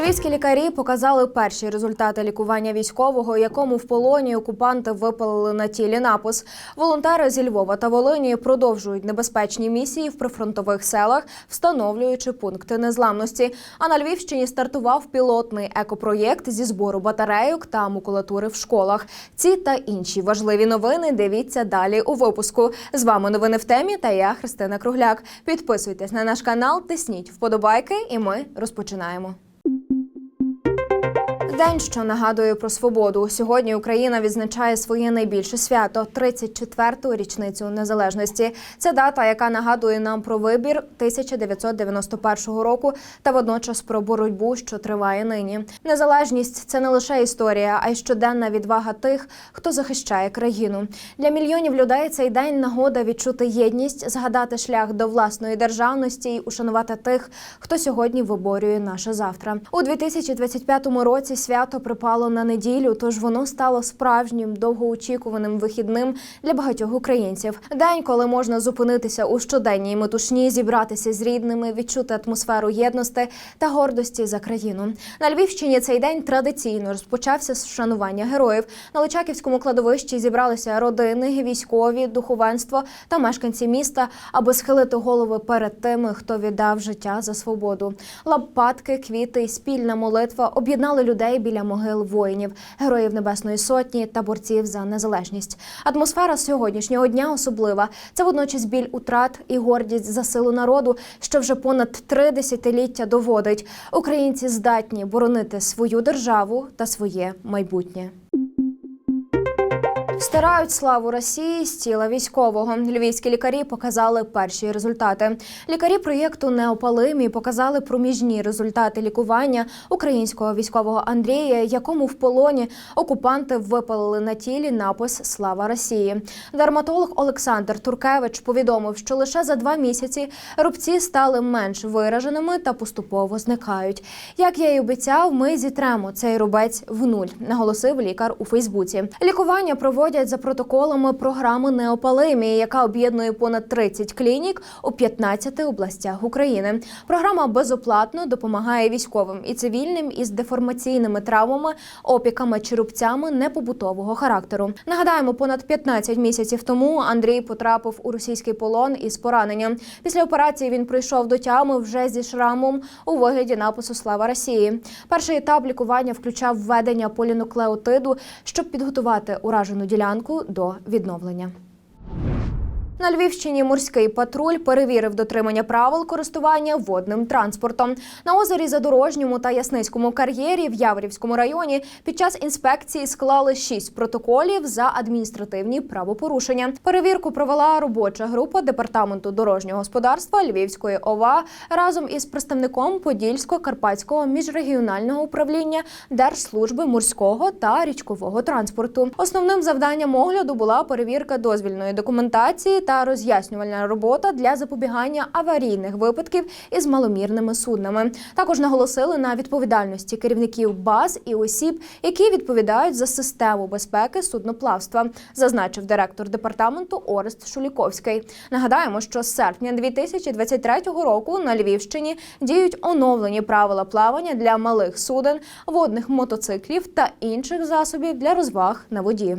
Львівські лікарі показали перші результати лікування військового, якому в полоні окупанти випалили на тілі напис. Волонтери зі Львова та Волині продовжують небезпечні місії в прифронтових селах, встановлюючи пункти незламності. А на Львівщині стартував пілотний екопроєкт зі збору батарейок та макулатури в школах. Ці та інші важливі новини дивіться далі у випуску. З вами новини в темі та я Христина Кругляк. Підписуйтесь на наш канал, тисніть вподобайки, і ми розпочинаємо. День, що нагадує про свободу. Сьогодні Україна відзначає своє найбільше свято 34-ту річницю незалежності. Це дата, яка нагадує нам про вибір 1991 року та водночас про боротьбу, що триває нині. Незалежність це не лише історія, а й щоденна відвага тих, хто захищає країну. Для мільйонів людей цей день нагода відчути єдність, згадати шлях до власної державності і ушанувати тих, хто сьогодні виборює наше завтра. У 2025 році свято припало на неділю, тож воно стало справжнім довгоочікуваним вихідним для багатьох українців. День, коли можна зупинитися у щоденній метушні, зібратися з рідними, відчути атмосферу єдності та гордості за країну. На Львівщині цей день традиційно розпочався з вшанування героїв. На Личаківському кладовищі зібралися родини, військові, духовенство та мешканці міста, аби схилити голови перед тими, хто віддав життя за свободу. Лапатки, квіти спільна молитва об'єднали людей біля могил воїнів, героїв Небесної Сотні та борців за незалежність. Атмосфера сьогоднішнього дня особлива. Це водночас біль утрат і гордість за силу народу, що вже понад три десятиліття доводить. Українці здатні боронити свою державу та своє майбутнє. Стирають славу Росії з тіла військового. Львівські лікарі показали перші результати. Лікарі проєкту Неопалимі показали проміжні результати лікування українського військового Андрія, якому в полоні окупанти випалили на тілі напис Слава Росії. Дерматолог Олександр Туркевич повідомив, що лише за два місяці рубці стали менш вираженими та поступово зникають. Як я й обіцяв, ми зітремо цей рубець в нуль, наголосив лікар у Фейсбуці. Лікування проводять за протоколами програми Неопалемії, яка об'єднує понад 30 клінік у 15 областях України. Програма безоплатно допомагає військовим і цивільним із деформаційними травмами, опіками чи непобутового характеру. Нагадаємо, понад 15 місяців тому Андрій потрапив у російський полон із пораненням. Після операції він прийшов до тями вже зі шрамом у вигляді напису Слава Росії. Перший етап лікування включав введення полінуклеотиду, щоб підготувати уражену ділянку до відновлення. На Львівщині морський патруль перевірив дотримання правил користування водним транспортом. На озері Задорожньому та Ясницькому кар'єрі в Яворівському районі під час інспекції склали шість протоколів за адміністративні правопорушення. Перевірку провела робоча група департаменту дорожнього господарства Львівської ОВА разом із представником Подільсько-Карпатського міжрегіонального управління Держслужби морського та річкового транспорту. Основним завданням огляду була перевірка дозвільної документації та роз'яснювальна робота для запобігання аварійних випадків із маломірними суднами. Також наголосили на відповідальності керівників баз і осіб, які відповідають за систему безпеки судноплавства, зазначив директор департаменту Орест Шуліковський. Нагадаємо, що з серпня 2023 року на Львівщині діють оновлені правила плавання для малих суден, водних мотоциклів та інших засобів для розваг на воді.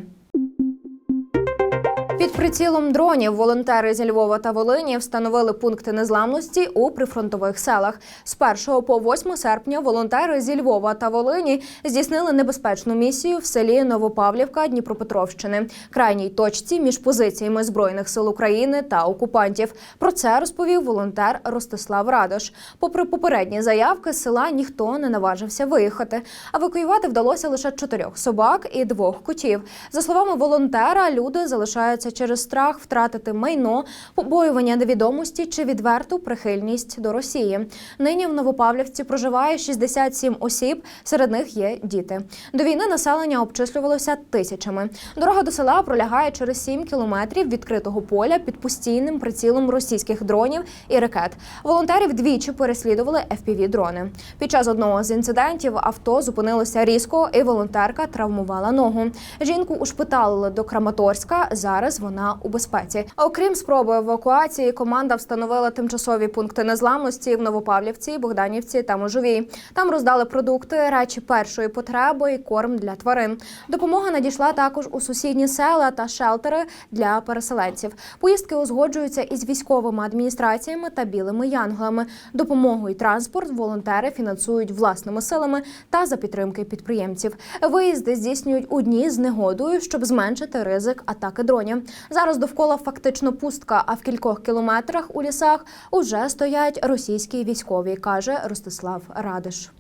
Під прицілом дронів волонтери зі Львова та Волині встановили пункти незламності у прифронтових селах. З 1 по 8 серпня волонтери зі Львова та Волині здійснили небезпечну місію в селі Новопавлівка Дніпропетровщини, крайній точці між позиціями збройних сил України та окупантів. Про це розповів волонтер Ростислав Радош. Попри попередні заявки, з села ніхто не наважився виїхати. Евакуювати вдалося лише чотирьох собак і двох котів. За словами волонтера, люди залишаються через страх втратити майно, побоювання невідомості чи відверту прихильність до Росії. Нині в Новопавлівці проживає 67 осіб, серед них є діти. До війни населення обчислювалося тисячами. Дорога до села пролягає через 7 кілометрів відкритого поля під постійним прицілом російських дронів і ракет. Волонтерів двічі переслідували fpv дрони Під час одного з інцидентів авто зупинилося різко, і волонтерка травмувала ногу. Жінку ушпиталили до Краматорська. Зараз вона у безпеці. А Окрім спроби евакуації, команда встановила тимчасові пункти незламності в Новопавлівці, Богданівці та Можовій. Там роздали продукти, речі першої потреби і корм для тварин. Допомога надійшла також у сусідні села та шелтери для переселенців. Поїздки узгоджуються із військовими адміністраціями та білими янголами. Допомогу і транспорт волонтери фінансують власними силами та за підтримки підприємців. Виїзди здійснюють у дні з негодою, щоб зменшити ризик атаки дронів. Зараз довкола фактично пустка, а в кількох кілометрах у лісах уже стоять російські військові, каже Ростислав Радиш.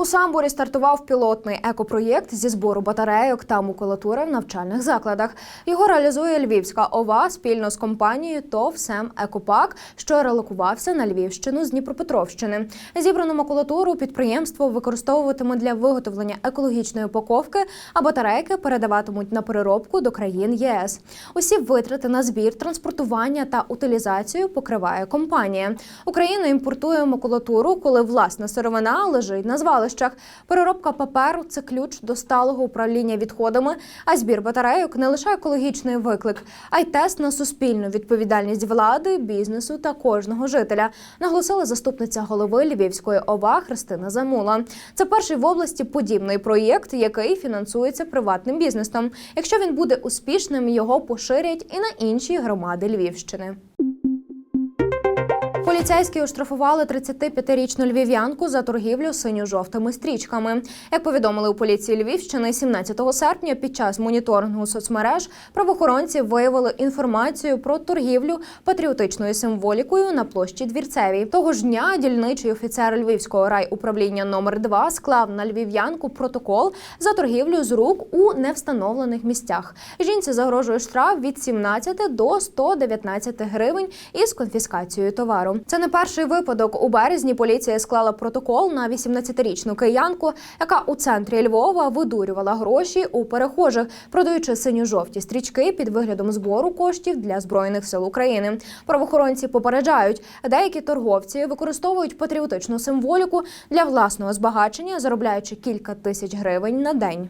У Самбурі стартував пілотний екопроєкт зі збору батарейок та макулатури в навчальних закладах. Його реалізує Львівська ОВА спільно з компанією ТОВ «Сем Екопак, що релокувався на Львівщину з Дніпропетровщини. Зібрану макулатуру підприємство використовуватиме для виготовлення екологічної упаковки, а батарейки передаватимуть на переробку до країн ЄС. Усі витрати на збір, транспортування та утилізацію покриває компанія. Україна імпортує макулатуру, коли власна сировина лежить на звалищах. Переробка паперу це ключ до сталого управління відходами, а збір батарейок не лише екологічний виклик, а й тест на суспільну відповідальність влади, бізнесу та кожного жителя, наголосила заступниця голови Львівської ОВА Христина Замула. Це перший в області подібний проєкт, який фінансується приватним бізнесом. Якщо він буде успішним, його поширять і на інші громади Львівщини. Поліцейські оштрафували 35-річну львів'янку за торгівлю синьо-жовтими стрічками. Як повідомили у поліції Львівщини, 17 серпня під час моніторингу соцмереж правоохоронці виявили інформацію про торгівлю патріотичною символікою на площі Двірцевій. Того ж дня дільничий офіцер Львівського райуправління номер 2 склав на львів'янку протокол за торгівлю з рук у невстановлених місцях. Жінці загрожує штраф від 17 до 119 гривень із конфіскацією товару. Це не перший випадок. У березні поліція склала протокол на 18-річну киянку, яка у центрі Львова видурювала гроші у перехожих, продаючи синьо-жовті стрічки під виглядом збору коштів для збройних сил України. Правоохоронці попереджають, деякі торговці використовують патріотичну символіку для власного збагачення, заробляючи кілька тисяч гривень на день.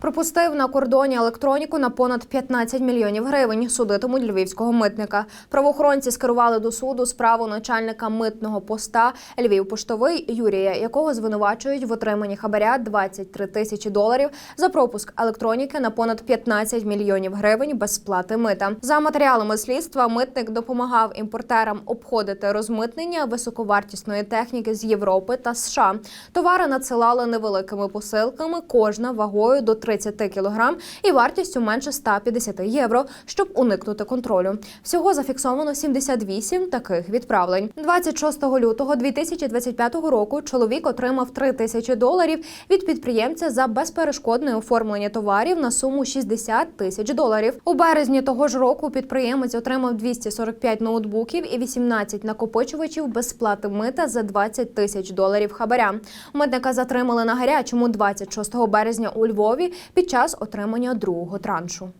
Пропустив на кордоні електроніку на понад 15 мільйонів гривень. Судитимуть львівського митника. Правоохоронці скерували до суду справу начальника митного поста Львів Поштовий Юрія, якого звинувачують в отриманні хабаря 23 тисячі доларів за пропуск електроніки на понад 15 мільйонів гривень без сплати мита. За матеріалами слідства митник допомагав імпортерам обходити розмитнення високовартісної техніки з Європи та США. Товари надсилали невеликими посилками, кожна вагою до 30 кілограм і вартістю менше 150 євро, щоб уникнути контролю. Всього зафіксовано 78 таких відправлень. 26 лютого 2025 року чоловік отримав 3 тисячі доларів від підприємця за безперешкодне оформлення товарів на суму 60 тисяч доларів. У березні того ж року підприємець отримав 245 ноутбуків і 18 накопичувачів без сплати мита за 20 тисяч доларів хабаря. Митника затримали на гарячому 26 березня у Львові під час отримання другого траншу.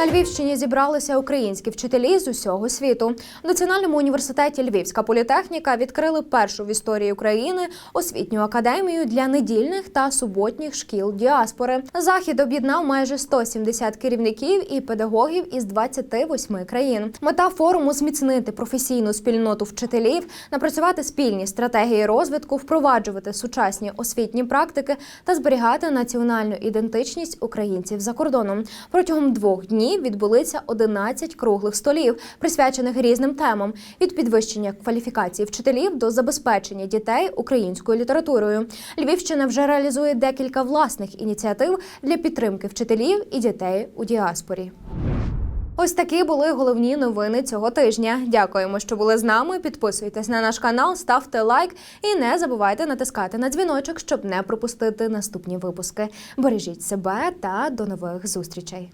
На Львівщині зібралися українські вчителі з усього світу. В Національному університеті Львівська політехніка відкрили першу в історії України освітню академію для недільних та суботніх шкіл діаспори. Захід об'єднав майже 170 керівників і педагогів із 28 країн. Мета форуму зміцнити професійну спільноту вчителів, напрацювати спільні стратегії розвитку, впроваджувати сучасні освітні практики та зберігати національну ідентичність українців за кордоном. Протягом двох днів відбулися 11 круглих столів, присвячених різним темам від підвищення кваліфікації вчителів до забезпечення дітей українською літературою. Львівщина вже реалізує декілька власних ініціатив для підтримки вчителів і дітей у діаспорі. Ось такі були головні новини цього тижня. Дякуємо, що були з нами. Підписуйтесь на наш канал, ставте лайк і не забувайте натискати на дзвіночок, щоб не пропустити наступні випуски. Бережіть себе та до нових зустрічей.